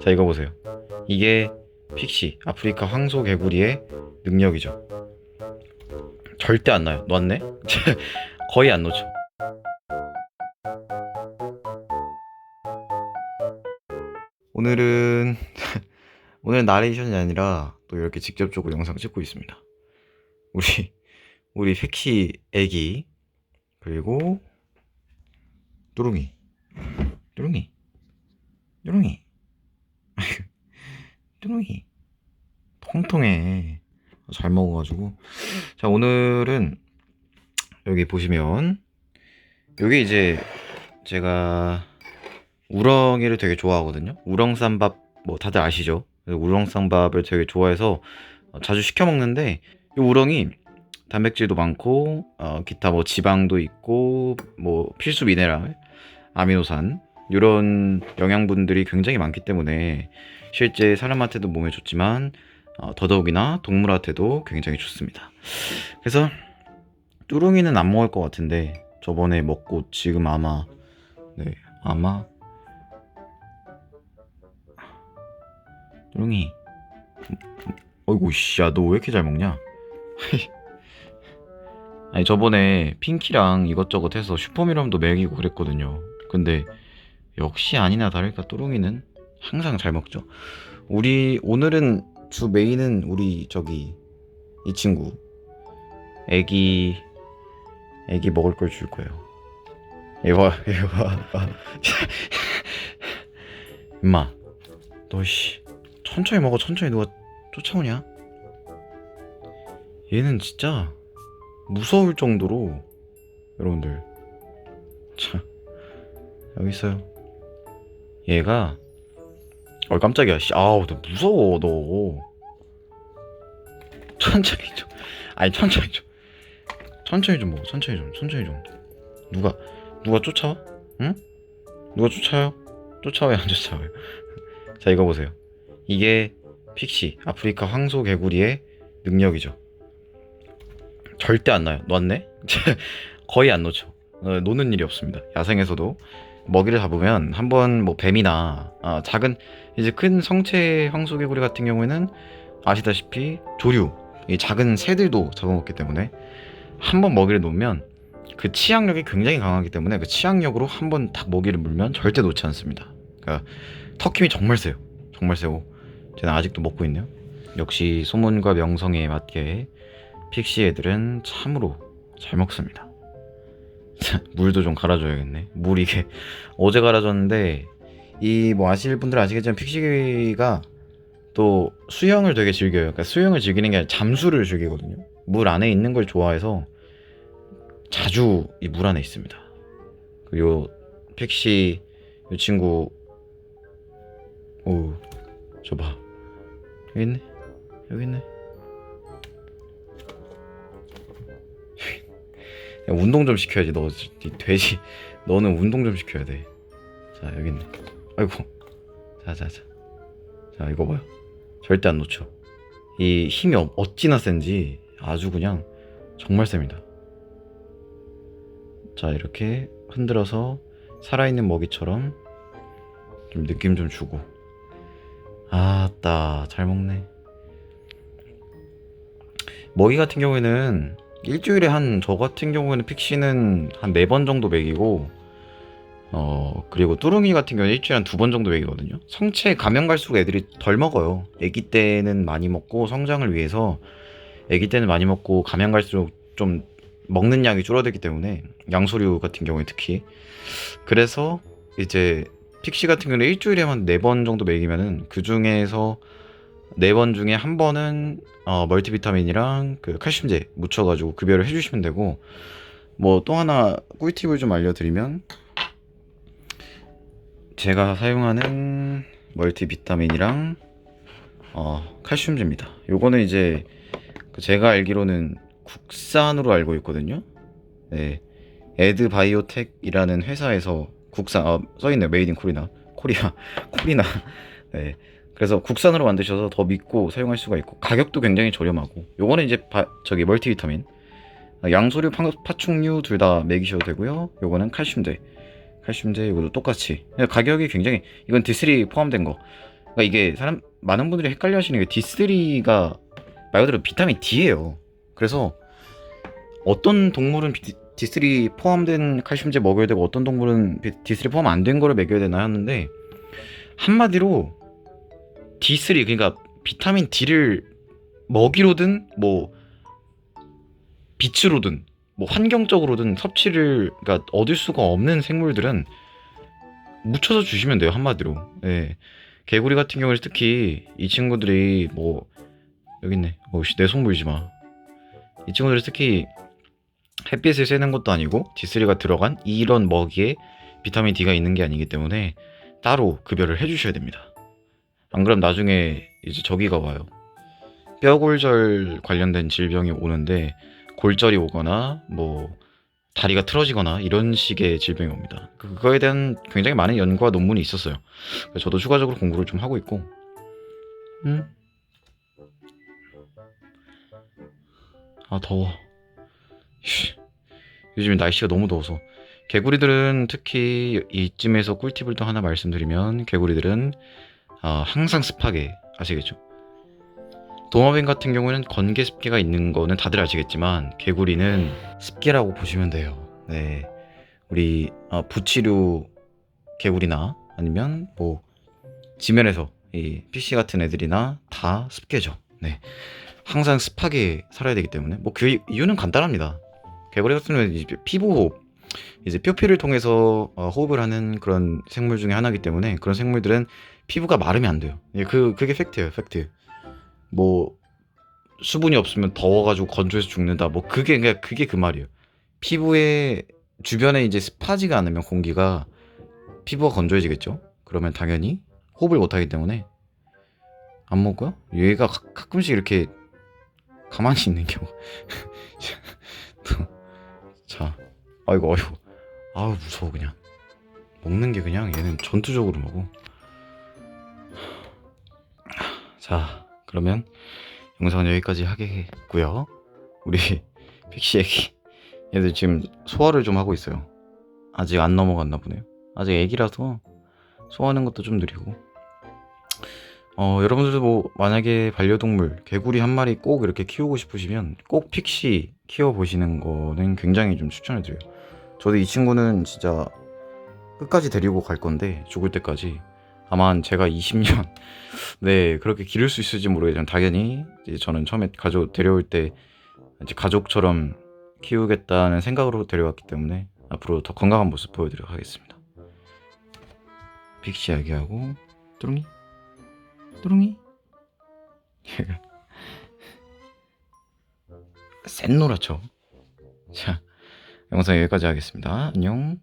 자 이거 보세요. 이게 픽시 아프리카 황소 개구리의 능력이죠. 절대 안 나요. 놨네? 거의 안 놓죠. 오늘은 오늘 나레이션이 아니라 또 이렇게 직접적으로 영상 찍고 있습니다. 우리 우리 픽시 애기 그리고 뚜룽이 뚜룽이 뚜룽이 뚜룽이. 통통해. 잘 먹어가지고. 자 오늘은 여기 보시면 여기 이제 제가 우렁이를 되게 좋아하거든요. 우렁쌈밥 뭐 다들 아시죠? 우렁쌈밥을 되게 좋아해서 어, 자주 시켜 먹는데 이 우렁이 단백질도 많고 어, 기타 뭐 지방도 있고 뭐 필수 미네랄 아미노산 이런 영양분들이 굉장히 많기 때문에 실제 사람한테도 몸에 좋지만 어, 더더욱이나 동물한테도 굉장히 좋습니다. 그래서 뚜룽이는 안 먹을 것 같은데 저번에 먹고 지금 아마 네 아마 뚜룽이 어이구 씨야 너 왜 이렇게 잘 먹냐? 아니 저번에 핑키랑 이것저것 해서 슈퍼미럼도 먹이고 그랬거든요. 근데 역시 아니나 다를까 또롱이는 항상 잘 먹죠. 우리 오늘은 주 메인은 우리 저기 이 친구 애기 애기 먹을 걸 줄 거예요. 얘봐 얘봐 임마 너씨 천천히 먹어 천천히 누가 쫓아오냐? 얘는 진짜 무서울 정도로 여러분들 자 여기 있어요 얘가 어 깜짝이야. 씨 아우 너 무서워 너. 천천히 좀 아니 천천히 좀. 천천히 좀 먹어 천천히 좀 천천히 좀. 누가 누가 쫓아와? 응? 누가 쫓아요? 쫓아와요 안 쫓아와요? 자 이거 보세요. 이게 픽시 아프리카 황소 개구리의 능력이죠. 절대 안 나요. 놨네? 거의 안 놓죠. 어, 노는 일이 없습니다. 야생에서도 먹이를 잡으면 한번 뭐 뱀이나 아, 작은 이제 큰 성체 황소개구리 같은 경우에는 아시다시피 조류 이 작은 새들도 잡아먹기 때문에 한번 먹이를 놓으면 그 치악력이 굉장히 강하기 때문에 그 치악력으로 한번 딱 먹이를 물면 절대 놓지 않습니다. 그러니까 턱힘이 정말 세요. 정말 세고 저는 아직도 먹고 있네요. 역시 소문과 명성에 맞게 픽시 애들은 참으로 잘 먹습니다. 물도 좀 갈아줘야겠네. 물 이게 어제 갈아줬는데 이 뭐 아실 분들 아시겠지만 픽시가 또 수영을 되게 즐겨요. 그러니까 수영을 즐기는 게 아니라 잠수를 즐기거든요. 물 안에 있는 걸 좋아해서 자주 이 물 안에 있습니다. 그리고 픽시 이 친구 오, 저 봐. 여기 있네. 여기 있네. 야, 운동 좀 시켜야지. 너 이 돼지. 너는 운동 좀 시켜야 돼자 여기 있네. 아이고. 자자자. 자 이거 봐요. 절대 안 놓쳐. 이 힘이 어, 어찌나 센지 아주 그냥 정말 셉니다. 자 이렇게 흔들어서 살아있는 먹이처럼 좀 느낌 좀 주고. 아따. 잘 먹네. 먹이 같은 경우에는 일주일에 한 저 같은 경우에는 픽시는 한 네 번 정도 먹이고 어 그리고 뚜룽이 같은 경우는 일주일에 한 두 번 정도 먹이거든요. 성체 가면 갈수록 애들이 덜 먹어요. 애기 때는 많이 먹고 성장을 위해서 애기 때는 많이 먹고 가면 갈수록 좀 먹는 양이 줄어들기 때문에 양소류 같은 경우에 특히. 그래서 이제 픽시 같은 경우는 일주일에 한 네 번 정도 먹이면은 그 중에서 네 번 중에 한 번은 어, 멀티비타민이랑 그 칼슘제 묻혀가지고 급여를 해주시면 되고 뭐 또 하나 꿀팁을 좀 알려드리면 제가 사용하는 멀티비타민이랑 어, 칼슘제입니다. 요거는 이제 그 제가 알기로는 국산으로 알고 있거든요. 네, 에드바이오텍이라는 회사에서 국산 어, 써있네요. 메이드 인 코리나 코리아 코리나 네. 그래서 국산으로 만드셔서 더 믿고 사용할 수가 있고 가격도 굉장히 저렴하고 요거는 이제 바, 저기 멀티비타민. 양소류 파, 파충류 둘 다 먹이셔도 되고요. 요거는 칼슘제. 칼슘제 이것도 똑같이. 가격이 굉장히 이건 D3 포함된 거. 그러니까 이게 사람 많은 분들이 헷갈려 하시는 게 D3가 말 그대로 비타민 D예요. 그래서 어떤 동물은 비- D3 포함된 칼슘제 먹여야 되고 어떤 동물은 비- D3 포함 안 된 거를 먹여야 되나 하는데 한마디로 D3 그러니까 비타민 D를 먹이로든 뭐 빛으로든 뭐 환경적으로든 섭취를 그러니까 얻을 수가 없는 생물들은 묻혀서 주시면 돼요 한마디로. 예. 개구리 같은 경우는 특히 이 친구들이 뭐 여기 있네. 어씨 내손 보이지 마. 이 친구들이 특히 햇빛을 쐬는 것도 아니고 D3가 들어간 이런 먹이에 비타민 D가 있는 게 아니기 때문에 따로 급여를 해주셔야 됩니다. 안 그럼 나중에 이제 저기가 와요. 뼈골절 관련된 질병이 오는데 골절이 오거나 뭐 다리가 틀어지거나 이런 식의 질병이 옵니다. 그- 그거에 대한 굉장히 많은 연구와 논문이 있었어요. 저도 추가적으로 공부를 좀 하고 있고, 음, 아 더워. 씨. 요즘 날씨가 너무 더워서 개구리들은 특히 이쯤에서 꿀팁을 또 하나 말씀드리면 개구리들은 아, 항상 습하게 아시겠죠? 도마뱀 같은 경우는 건개 습기가 있는 거는 다들 아시겠지만 개구리는 습기라고 보시면 돼요. 네, 우리 아, 부치류 개구리나 아니면 뭐 지면에서 이 피쉬 같은 애들이나 다 습계죠. 네, 항상 습하게 살아야 되기 때문에 뭐그 이유는 간단합니다. 개구리 같은 경우는 이제 피부 호흡, 이제 뼈피를 통해서 어, 호흡을 하는 그런 생물 중에 하나이기 때문에 그런 생물들은 피부가 마르면 안 돼요. 예, 그 그게 팩트예요, 팩트. 뭐 수분이 없으면 더워가지고 건조해서 죽는다. 뭐 그게 그냥 그게 그 말이에요. 피부에 주변에 이제 습하지가 않으면 공기가 피부가 건조해지겠죠. 그러면 당연히 호흡을 못하기 때문에 안 먹고요. 얘가 가, 가끔씩 이렇게 가만히 있는 경우. 또, 자, 아이고 아이고, 아우 무서워 그냥. 먹는 게 그냥 얘는 전투적으로 먹어. 자, 그러면 영상은 여기까지 하겠고요. 우리 픽시 애기 얘들 지금 소화를 좀 하고 있어요. 아직 안 넘어갔나 보네요. 아직 애기라서 소화하는 것도 좀 느리고. 어, 여러분들도 뭐 만약에 반려동물 개구리 한 마리 꼭 이렇게 키우고 싶으시면 꼭 픽시 키워 보시는 거는 굉장히 좀 추천해 드려요. 저도 이 친구는 진짜 끝까지 데리고 갈 건데 죽을 때까지 한 제가 20년 네 그렇게 기를 수 있을지 모르겠지만 당연히 저는 처음에 가족 데려올 때 이제 가족처럼 키우겠다는 생각으로 데려왔기 때문에 앞으로 더 건강한 모습 보여드리도록 하겠습니다. 픽시 이야기하고 뚜룽이 뚜룽이 얘가 센 노랗죠. 자 영상 여기까지 하겠습니다. 안녕.